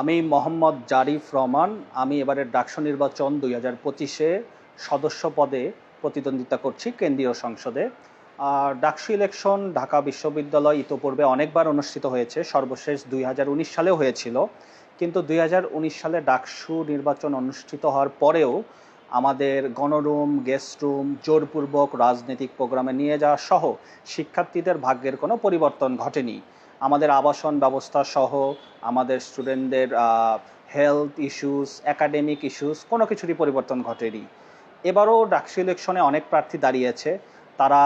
আমি মোহাম্মদ জারিফ রহমান, আমি এবারের ডাকসু নির্বাচন দুই হাজার পঁচিশে সদস্য পদে প্রতিদ্বন্দ্বিতা করছি কেন্দ্রীয় সংসদে। আর ডাকসু ইলেকশন ঢাকা বিশ্ববিদ্যালয় ইতোপূর্বে অনেকবার অনুষ্ঠিত হয়েছে, সর্বশেষ দুই হাজার উনিশ সালেও হয়েছিল। কিন্তু দুই হাজার উনিশ সালে ডাকসু নির্বাচন অনুষ্ঠিত হওয়ার পরেও আমাদের গণরুম গেস্ট রুম জোরপূর্বক রাজনৈতিক প্রোগ্রামে নিয়ে যাওয়া সহ শিক্ষার্থীদের ভাগ্যের কোনো পরিবর্তন ঘটেনি। আমাদের আবাসন ব্যবস্থা সহ আমাদের স্টুডেন্টদের হেলথ ইস্যুস একাডেমিক ইস্যুস কোনো কিছুরই পরিবর্তন ঘটেনি। এবারও ডাকসু ইলেকশনে অনেক প্রার্থী দাঁড়িয়েছে। তারা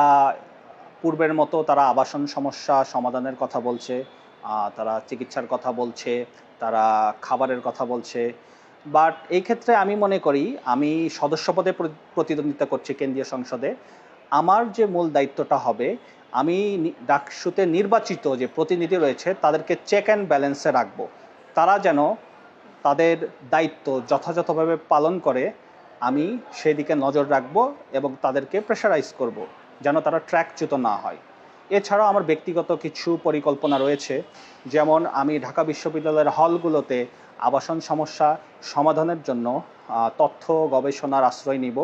পূর্বের মতো তারা আবাসন সমস্যা সমাধানের কথা বলছে তারা চিকিৎসার কথা বলছে, তারা খাবারের কথা বলছে। বাট এই ক্ষেত্রে আমি মনে করি, আমি সদস্য পদে প্রতিদ্বন্দ্বিতা করছি কেন্দ্রীয় সংসদে। আমার যে মূল দায়িত্বটা হবে, আমি ডাকসুতে নির্বাচিত যে প্রতিনিধি রয়েছে, তাদেরকে চেক অ্যান্ড ব্যালেন্সে রাখব। তারা যেন তাদের দায়িত্ব যথাযথভাবে পালন করে, আমি সেদিকে নজর রাখব এবং তাদেরকে প্রেশারাইজ করব, যেন তারা ট্র্যাকচ্যুত না হয়। এছাড়াও আমার ব্যক্তিগত কিছু পরিকল্পনা রয়েছে। যেমন আমি ঢাকা বিশ্ববিদ্যালয়ের হলগুলোতে আবাসন সমস্যা সমাধানের জন্য তথ্য গবেষণার আশ্রয় নিব।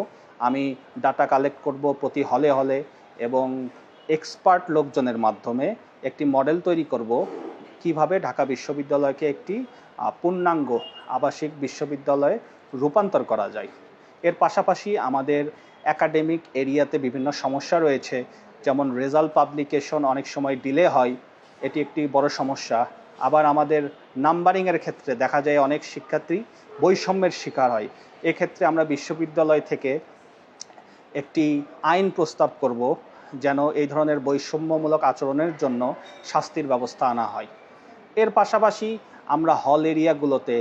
আমি ডাটা কালেক্ট করব প্রতি হলে হলে এবং এক্সপার্ট লোকজনের মাধ্যমে একটি মডেল তৈরি করব। কীভাবে ঢাকা বিশ্ববিদ্যালয়কে একটি পূর্ণাঙ্গ আবাসিক বিশ্ববিদ্যালয়ে রূপান্তর করা যায়। এর পাশাপাশি আমাদের একাডেমিক এরিয়াতে বিভিন্ন সমস্যা রয়েছে। যেমন রেজাল্ট পাবলিকেশন অনেক সময় ডিলে হয়, এটি একটি বড় সমস্যা। আবার আমাদের নাম্বারিংয়ের ক্ষেত্রে দেখা যায় অনেক শিক্ষার্থী বৈষম্যের শিকার হয়। এক্ষেত্রে আমরা বিশ্ববিদ্যালয় থেকে একটি আইন প্রস্তাব করব যেন এই ধরনের বৈষম্যমূলক আচরণের জন্য শাস্তির ব্যবস্থা আনা হয়। এর পাশাপাশি আমরা হল এরিয়াগুলোতে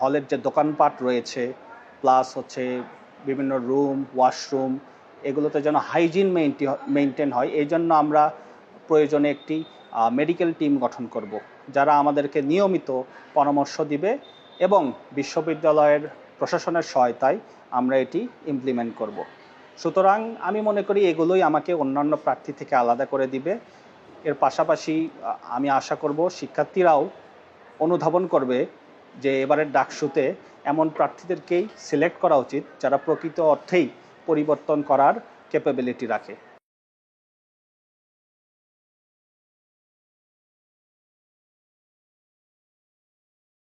হলের যে দোকানপাট রয়েছে, প্লাস হচ্ছে বিভিন্ন রুম, ওয়াশরুম এগুলোতে যেন হাইজিন মেনটেন হয়, এই জন্য আমরা প্রয়োজনে একটি মেডিকেল টিম গঠন করব, যারা আমাদেরকে নিয়মিত পরামর্শ দিবে এবং বিশ্ববিদ্যালয়ের প্রশাসনের সহায়তায় আমরা এটি ইমপ্লিমেন্ট করব। সুতরাং আমি মনে করি এগুলোই আমাকে অন্যান্য প্রার্থী থেকে আলাদা করে দিবে। এর পাশাপাশি আমি আশা করব শিক্ষার্থীরাও অনুধাবন করবে যে এবারের ডাকসুতে এমন প্রার্থীদেরকেই সিলেক্ট করা উচিত, যারা প্রকৃত অর্থেই পরিবর্তন করার ক্যাপাবিলিটি রাখে।